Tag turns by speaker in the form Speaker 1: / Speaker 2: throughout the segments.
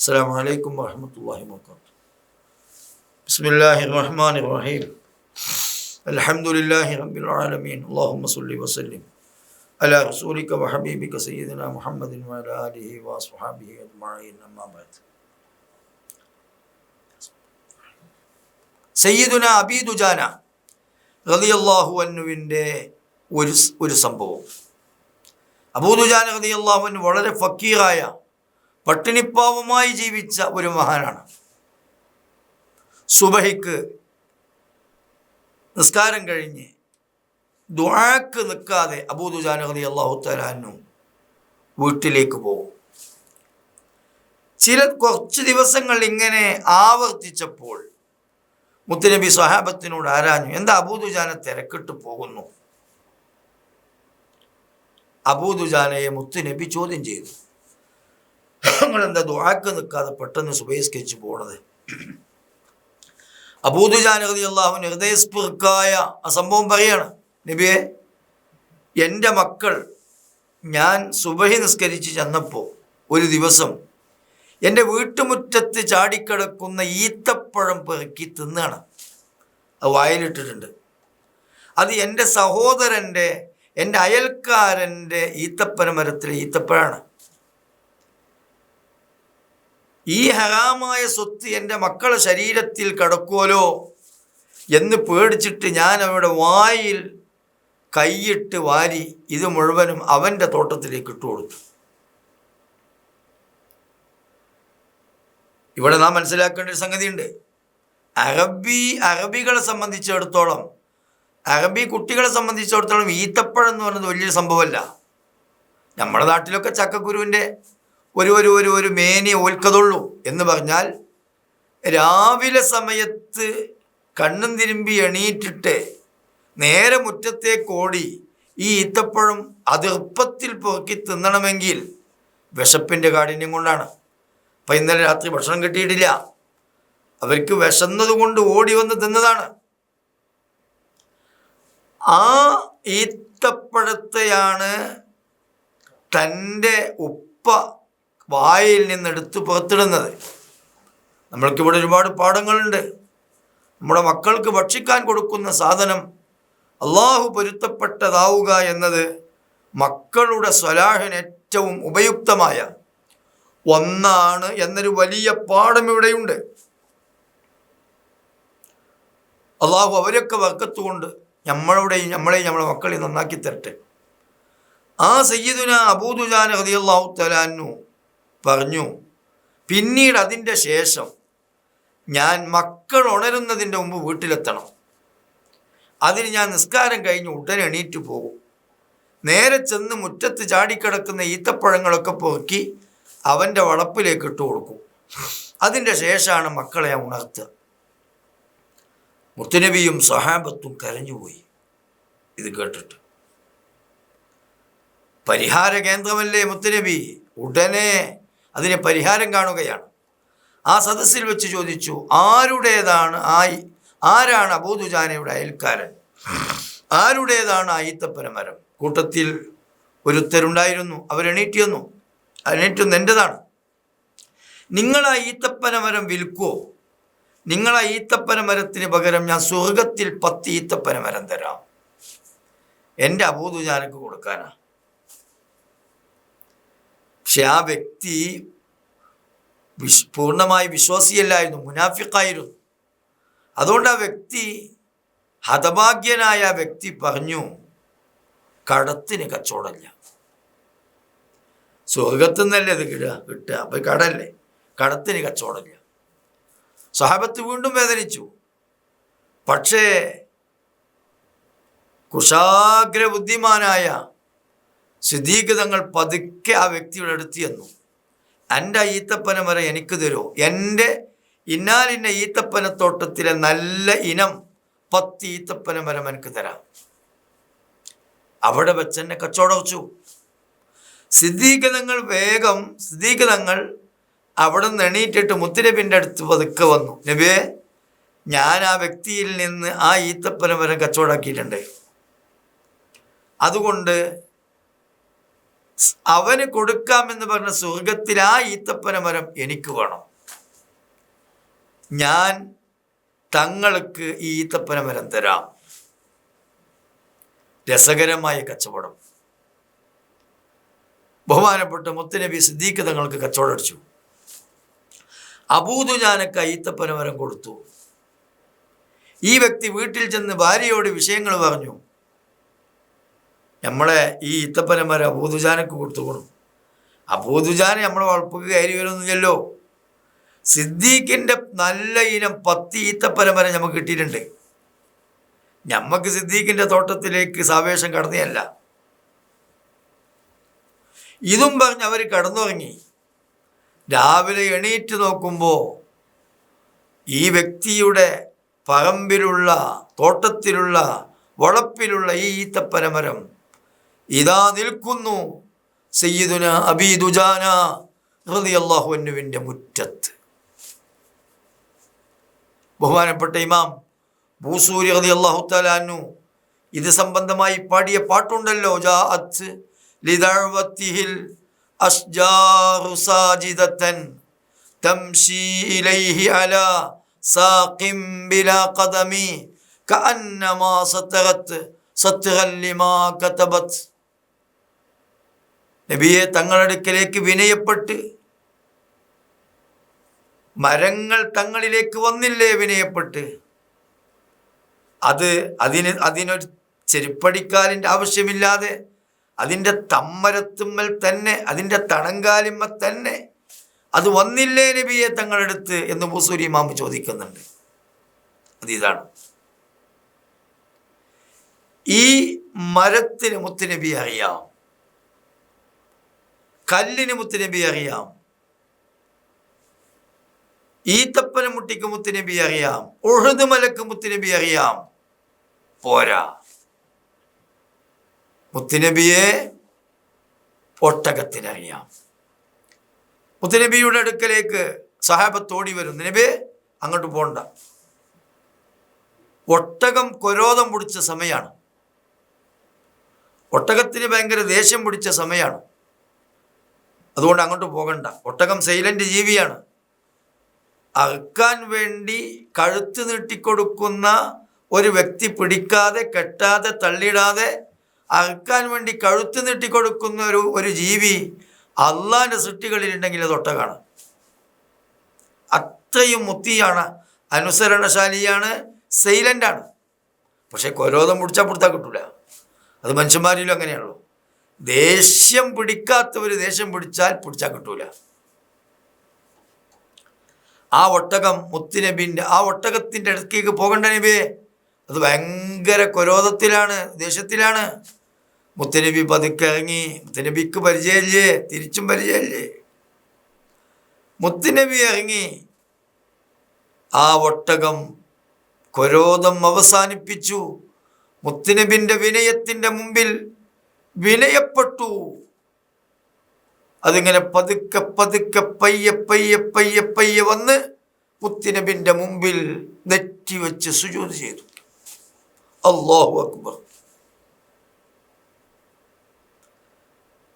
Speaker 1: السلام عليكم ورحمة الله وبركاته بسم الله الرحمن الرحيم الحمد لله رب العالمين اللهم صل وسلم على رسولك وحبيبك سيدنا محمد وعلى آله وأصحابه أجمعين أما بعد സയ്യിദുന അബീദുജാന റളിയല്ലാഹു അന്നുവിൻ്റെ ഒരു സ്- ഒരു സംഭവം അബൂദുജാന റളിയല്ലാഹു അൻഹു വളരെ ഫക്കീറായ പട്ടിണിപ്പാവമായി ജീവിച്ച ഒരു മഹാനാണ്. സുബഹിക്ക് നിസ്കാരം കഴിഞ്ഞ് ദുആക്ക് നിൽക്കാതെ അബൂദുജാന അള്ളാഹു തലാനും വീട്ടിലേക്ക് പോകും. ചില കുറച്ച് ദിവസങ്ങൾ ഇങ്ങനെ ആവർത്തിച്ചപ്പോൾ മുത്തുനബി സ്വഹാബത്തിനോട് ആരാഞ്ഞു എന്താ അബൂദുജാന തിരക്കിട്ട് പോകുന്നു? അബൂദുജാനയെ മുത്തുനബി ചോദ്യം ചെയ്തു. നിങ്ങൾ എന്താ ദുആക്ക് നിൽക്കാതെ പെട്ടെന്ന് സുബഹിസ്കരിച്ച് പോണത്? അബൂദുജാന റതി അള്ളാഹുവിന് ഹൃദയസ്പൃക്കായ ആ സംഭവം പറയാണ്. നബിയെ എന്റെ മക്കൾ ഞാൻ സുബഹി നിസ്കരിച്ച് ചെന്നപ്പോൾ ഒരു ദിവസം എന്റെ വീട്ടുമുറ്റത്ത് ചാടിക്കിടക്കുന്ന ഈത്തപ്പഴം പെറുക്കി തിന്നാണ്. അത് വായിലിട്ടിട്ടുണ്ട്. അത് എന്റെ സഹോദരന്റെ എന്റെ അയൽക്കാരന്റെ ഈത്തപ്പന മരത്തിലെ ഈത്തപ്പഴമാണ് ഈ ഹറാമായ സ്വത്ത് എന്റെ മക്കളെ ശരീരത്തിൽ കടക്കുമല്ലോ എന്ന് പേടിച്ചിട്ട് ഞാൻ അവരുടെ വായിൽ കൈയിട്ട് വാരി ഇത് മുഴുവനും അവന്റെ തോട്ടത്തിലേക്ക് ഇട്ടു കൊടുത്തു. ഇവിടെ നാം മനസ്സിലാക്കേണ്ട ഒരു സംഗതിയുണ്ട്. അറബി അറബികളെ സംബന്ധിച്ചിടത്തോളം അറബി കുട്ടികളെ സംബന്ധിച്ചിടത്തോളം ഈത്തപ്പഴം എന്ന് പറയുന്നത് വലിയൊരു സംഭവമല്ല. നമ്മുടെ നാട്ടിലൊക്കെ ചക്കക്കുരുവിന്റെ ഒരു ഒരു ഒരു ഒരു മേനി ഓൽക്കതുള്ളൂ എന്ന് പറഞ്ഞാൽ രാവിലെ സമയത്ത് കണ്ണും തിരുമ്പി എണീറ്റിട്ട് നേരെ മുറ്റത്തേക്ക് ഓടി ഈ ഈത്തപ്പഴം അതിർപ്പത്തിൽ പൊറുക്കി തിന്നണമെങ്കിൽ വിശപ്പിന്റെ കാഠിന്യം കൊണ്ടാണ്. അപ്പം ഇന്നലെ രാത്രി ഭക്ഷണം കിട്ടിയിട്ടില്ല. അവർക്ക് വിശന്നത് കൊണ്ട് ഓടി വന്ന് തിന്നതാണ്. ആ ഈത്തപ്പഴത്തെയാണ് തന്റെ ഉപ്പ വായിൽ നിന്നെടുത്ത് പുറത്തിടുന്നത്. നമ്മൾക്കിവിടെ ഒരുപാട് പാഠങ്ങളുണ്ട്. നമ്മുടെ മക്കൾക്ക് ഭക്ഷിക്കാൻ കൊടുക്കുന്ന സാധനം അള്ളാഹു പൊരുത്തപ്പെട്ടതാവുക എന്നത് മക്കളുടെ സ്വലാഹിന് ഏറ്റവും ഉപയുക്തമായ ഒന്നാണ് എന്നൊരു വലിയ പാഠം ഇവിടെയുണ്ട്. അള്ളാഹു അവരൊക്കെ വർക്കത്തുകൊണ്ട് നമ്മളുടെയും നമ്മളെയും നമ്മളെ മക്കളെയും നന്നാക്കി തരട്ടെ. ആ സയ്യിദുന അബൂദുജാൻ ഹദിയല്ലാഹു തലാന്നു പറഞ്ഞു. പിന്നീട് അതിന്റെ ശേഷം ഞാൻ മക്കൾ ഉണരുന്നതിന്റെ മുമ്പ് വീട്ടിലെത്തണം. അതിന് ഞാൻ നിസ്കാരം കഴിഞ്ഞ് ഉടനെ എണീറ്റ് പോകും. നേരെ ചെന്ന് മുറ്റത്ത് ചാടിക്കിടക്കുന്ന ഈത്തപ്പഴങ്ങളൊക്കെ പൊറുക്കി അവന്റെ വളപ്പിലേക്ക് ഇട്ട് കൊടുക്കും. അതിന്റെ ശേഷമാണ് മക്കളെ ഉണർത്തുക. മുത്തുനബിയും സഹാബത്തും കരഞ്ഞുപോയി ഇത് കേട്ടിട്ട്. പരിഹാര കേന്ദ്രമല്ലേ മുത്തുനബി? ഉടനെ അതിന് പരിഹാരം കാണുകയാണ്. ആ സദസ്സിൽ വെച്ച് ചോദിച്ചു ആരുടേതാണ് ആയി ആരാണ് അബൂദുജാനയുടെ അയൽക്കാരൻ? ആരുടേതാണ് ആയിത്തപ്പനമരം കൂട്ടത്തിൽ ഒരുത്തരുണ്ടായിരുന്നു അവരെണീറ്റിയെന്നു വന്നു എണീറ്റ് വന്നു എന്റെതാണ് നിങ്ങൾ ആ ഈത്തപ്പനമരം വിൽക്കുമോ നിങ്ങൾ ആ ഈത്തപ്പന മരത്തിന് പകരം ഞാൻ സ്വർഗത്തിൽ പത്ത് ഈത്തപ്പന മരം തരാം. എന്റെ അബൂദുജാനക്ക് കൊടുക്കാനാ. പക്ഷെ ആ വ്യക്തി വിശ് പൂർണമായി വിശ്വാസിയല്ലായിരുന്നു മുനാഫിക്കായിരുന്നു അതുകൊണ്ട് ആ വ്യക്തി ഹതഭാഗ്യനായ വ്യക്തി പറഞ്ഞു കടത്തിന് കച്ചവടമില്ല. സ്വർഗത്തു നിന്നല്ലേ ഇത് കിട്ടുക കിട്ടുക? അപ്പൊ കടല്ലേ കടത്തിന് കച്ചവടമില്ല. സഹാബത്ത് വീണ്ടും വേദനിച്ചു. പക്ഷേ കുശാഗ്ര ബുദ്ധിമാനായ സിദ്ദീഖ് പതുക്കെ ആ വ്യക്തിയുടെ അടുത്ത് ചെന്നു. എന്റെ ഈത്തപ്പന വരെ എനിക്ക് തരുമോ എന്റെ ഇന്നാലിന്ന ഈത്തപ്പനത്തോട്ടത്തിലെ നല്ല ഇനം പത്ത് ഈത്തപ്പന മരം എനിക്ക് തരാം. അവിടെ വെച്ച് എന്നെ കച്ചവടം വെച്ചു. സിദ്ദീഖതങ്ങൾ വേഗം സിദ്ദീഖ് തങ്ങൾ അവിടെ നിന്ന് എണീറ്റിട്ട് മുത്തുനബിന്റെ അടുത്ത് പതുക്കെ വന്നു. നബിയെ ഞാൻ ആ വ്യക്തിയിൽ നിന്ന് ആ ഈത്തപ്പന മരം കച്ചവടാക്കിയിട്ടുണ്ട് അതുകൊണ്ട് അവന് കൊടുക്കാമെന്ന് പറഞ്ഞ സ്വർഗത്തിൽ ആ ഈത്തപ്പന മരം എനിക്ക് വേണം. ഞാൻ തങ്ങൾക്ക് ഈ ഈത്തപ്പന മരം തരാം. രസകരമായ കച്ചവടം. ബഹുമാനപ്പെട്ട മുത്തനബി സിദ്ദീഖ് തങ്ങൾക്ക് കച്ചവടം അടിച്ചു. അബൂദുജാനക്ക് ഈത്തപ്പന മരം കൊടുത്തു. ഈ വ്യക്തി വീട്ടിൽ ചെന്ന് ഭാര്യയോട് വിഷയങ്ങൾ പറഞ്ഞു. നമ്മളെ ഈ ഈത്തപ്പനമര അബൂദുജാനക്ക് കൊടുത്തുകൊള്ളു അബൂദുജാന് നമ്മളെ വളപ്പക്ക് കയറി വരുന്നില്ലല്ലോ. സിദ്ദീഖിന്റെ നല്ല ഇനം പത്തി ഈത്തപ്പനമാരെ നമുക്ക് കിട്ടിയിട്ടുണ്ട്. നമുക്ക് സിദ്ദീഖിന്റെ തോട്ടത്തിലേക്ക് സാവേശം കടന്നതല്ല. ഇതും പറഞ്ഞ് അവർ കടന്നുറങ്ങി. രാവിലെ എണീറ്റ് നോക്കുമ്പോൾ ഈ വ്യക്തിയുടെ പറമ്പിലുള്ള തോട്ടത്തിലുള്ള വളപ്പിലുള്ള ഈ ഈത്തപ്പനമരം ഇതാ നിൽക്കുന്നു സയ്യിദുന അബീദുജാന ഹൃദയല്ലാഹുവിന്റെ മുറ്റത്ത്. ബഹുമാനപ്പെട്ട ഇമാം ഭൂസൂരി ഹൃദി അള്ളാഹു തലാനു ഇത് സംബന്ധമായി പാടിയ പാട്ടുണ്ടല്ലോ ജാഅത്ത് നബിയെ തങ്ങളടുക്കലേക്ക് വിനയപ്പെട്ട് മരങ്ങൾ തങ്ങളിലേക്ക് വന്നില്ലേ വിനയപ്പെട്ട്. അത് അതിന് അതിനൊരു ചെരുപ്പടിക്കാലിന്റെ ആവശ്യമില്ലാതെ അതിന്റെ തമ്മരത്തുമ്മൽ തന്നെ അതിന്റെ തണങ്കാലിമ്മ തന്നെ അത് വന്നില്ലേ നബിയെ തങ്ങളെടുത്ത് എന്ന് മുസൂരി മാമ ചോദിക്കുന്നുണ്ട്. അത് ഇതാണ്. ഈ മരത്തിന് മുത്തുനബി അറിയാം. കല്ലിന് മുത്തുനബി അറിയാം. ഈത്തപ്പന മുട്ടിക്ക് മുത്തുനബി അറിയാം. ഉഴുത് മലക്ക് മുത്തുനബി അറിയാം. പോരാ. മുത്തുനബിയെ ഒട്ടകത്തിനറിയാം. മുത്തുനബിയുടെ അടുക്കലേക്ക് സഹാബത്ത് ഓടി വരും. നബി അങ്ങോട്ട് പോണ്ട. ഒട്ടകം കൊരോധം പിടിച്ച സമയമാണ് ഒട്ടകത്തിന് ഭയങ്കര ദേഷ്യം പിടിച്ച സമയമാണ് അതുകൊണ്ട് അങ്ങോട്ട് പോകണ്ട. ഒട്ടകം സൈലന്റ് ജീവിയാണ്. അറുക്കാൻ വേണ്ടി കഴുത്ത് നീട്ടിക്കൊടുക്കുന്ന ഒരു വ്യക്തി പിടിക്കാതെ കെട്ടാതെ തള്ളിയിടാതെ അറുക്കാൻ വേണ്ടി കഴുത്ത് നീട്ടിക്കൊടുക്കുന്ന ഒരു ഒരു ജീവി അള്ളാന്റെ സൃഷ്ടികളിലുണ്ടെങ്കിൽ അത് ഒട്ടകാണ്. അത്രയും മുത്തിയാണ് അനുസരണശാലിയാണ് സൈലന്റാണ് പക്ഷേ കൊരോധം പിടിച്ചാൽ പിടുത്താൽ കിട്ടില്ല അത് മനുഷ്യന്മാരിലും അങ്ങനെയാണല്ലോ. ദേഷ്യം പിടിക്കാത്തവർ ദേഷ്യം പിടിച്ചാൽ പിടിച്ചാൽ കിട്ടൂല. ആ ഒട്ടകം മുത്തുനബിന്റെ ആ ഒട്ടകത്തിന്റെ അടുത്തേക്ക് പോകണ്ട നബിയെ. അത് ഭയങ്കര കൊരോധത്തിലാണ് ദേഷ്യത്തിലാണ്. മുത്തനബി പതുക്കെ ഇറങ്ങി മുത്തനബിക്ക് പരിചയമില്ലേ? തിരിച്ചും പരിചയമില്ലേ? മുത്തനബി ഇറങ്ങി. ആ ഒട്ടകം കൊരോധം അവസാനിപ്പിച്ചു. മുത്തുനബിന്റെ വിനയത്തിന്റെ മുമ്പിൽ വിനയപ്പെട്ടു അതിങ്ങനെ പതുക്കെ പതുക്കെ പയ്യെ പയ്യെ പയ്യെ പയ്യെ വന്ന് മുത്തുനബിന്റെ മുമ്പിൽ നെറ്റി വെച്ച് സുജൂത് ചെയ്തു. അള്ളാഹു അക്ബർ.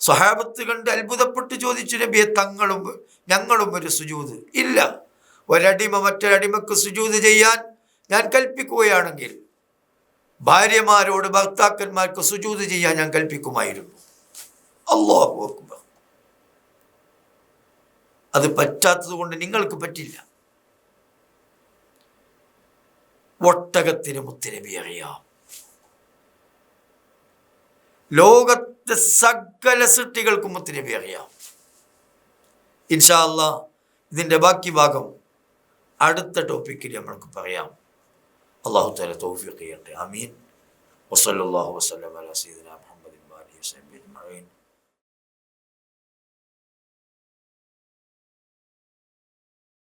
Speaker 1: സ്വഹാബത്ത് കണ്ട് അത്ഭുതപ്പെട്ട് ചോദിച്ചു നബിയെ തങ്ങളും ഞങ്ങളും ഒരു സുജൂത് ഇല്ല. ഒരടിമ മറ്റൊരടിമക്ക് സുജൂത് ചെയ്യാൻ ഞാൻ കൽപ്പിക്കുകയാണെങ്കിൽ ഭാര്യമാരോട് ഭർത്താക്കന്മാർക്ക് സുജൂത് ചെയ്യാൻ ഞാൻ കൽപ്പിക്കുമായിരുന്നു. അള്ളാഹു അക്ബർ. അത് പറ്റാത്തത് കൊണ്ട് നിങ്ങൾക്ക് പറ്റില്ല. ഒട്ടകത്തിന് മുത്തിരമി അറിയാം. ലോകത്തെ സകല സൃഷ്ടികൾക്കും മുത്തിരമി അറിയാം. ഇൻഷാ അല്ലാ ഇതിന്റെ ബാക്കി ഭാഗം അടുത്ത ടോപ്പിക്കിൽ നമ്മൾക്ക് പറയാം. الله تعالى توفيقي يقي آمين. وصلى الله وسلم على سيدنا محمد وعلى آله وصحبه أجمعين.